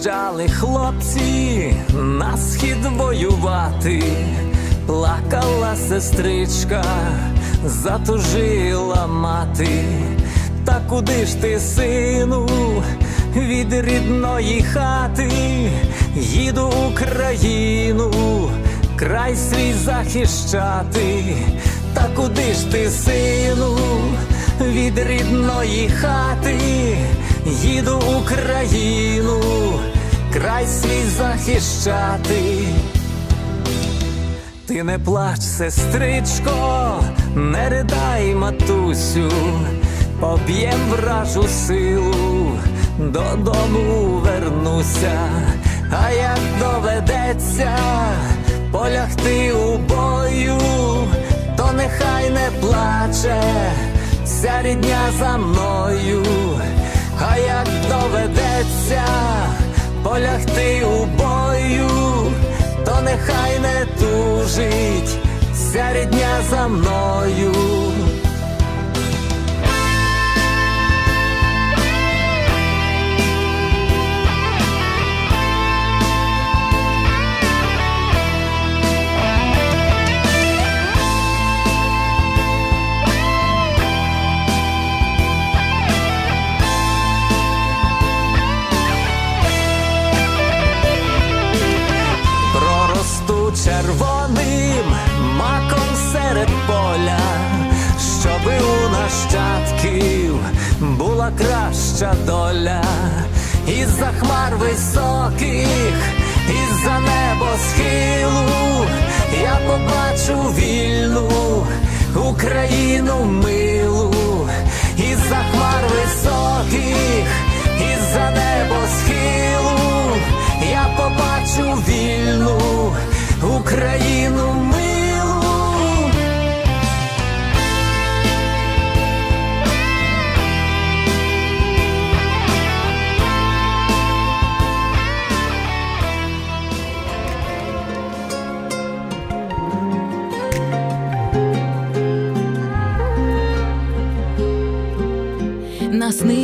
виїжджали хлопці на схід воювати, плакала сестричка, затужила мати. Та куди ж ти, сину, від рідної хати, їду Україну, край свій захищати, та куди ж ти, сину, від рідної хати, їду Україну, край свій захищати. Ти не плач, сестричко, не ридай, матусю, поб'єм вражу силу, додому вернуся, а як доведеться полягти у бою, то нехай не плаче вся рідня за мною, а як доведеться полягти у бою то нехай не тужить вся рідня за мною. Краща доля, із-за хмар високих, із-за небосхилу я побачу вільну Україну милу, із-за хмар високих,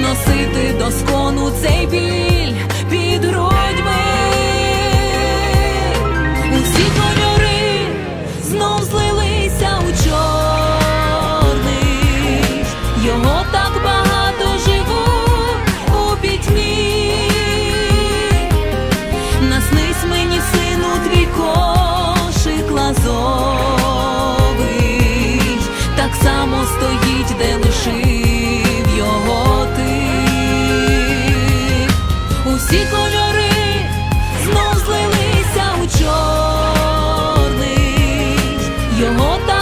носити до скону цей біль もっと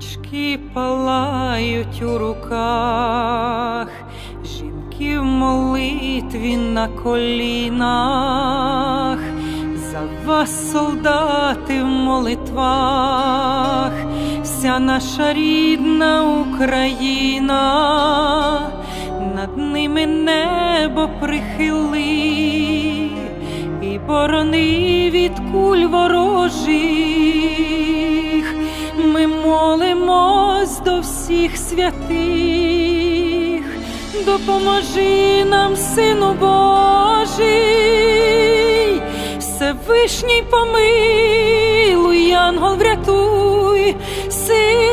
Свічки палають у руках, жінки в молитві на колінах, за вас, солдати, в молитвах, вся наша рідна Україна, над ними небо прихили і борони від куль ворожих. Молимось до всіх святих, допоможи нам, Сину Божий, Всевишній помилуй, Янгол врятуй, сина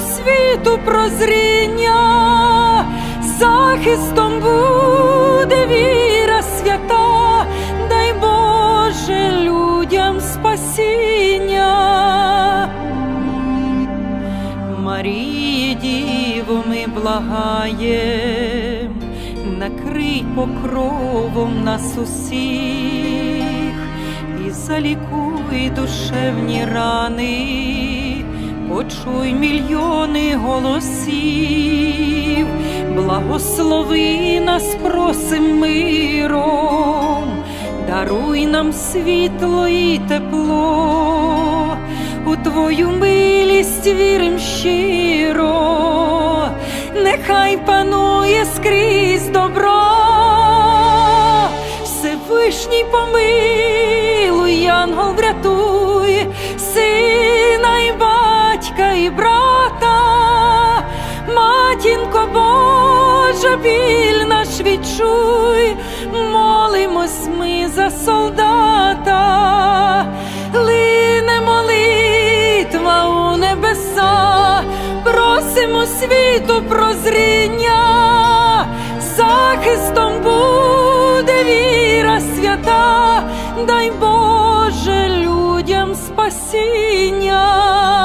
світу прозріння, захистом буде віра свята, дай Боже людям спасіння. Марії, Діво, ми благаєм, накрий покровом нас усіх. І залікуй душевні рани, почуй мільйони голосів, благослови нас, просим миром, даруй нам світло і тепло, у Твою милість вірим щиро, нехай панує скрізь добро, Всевишній помилуй, молимось ми за солдата, лине молитва у небеса, просимо світу прозріння, захистом буде віра свята, дай Боже людям спасіння.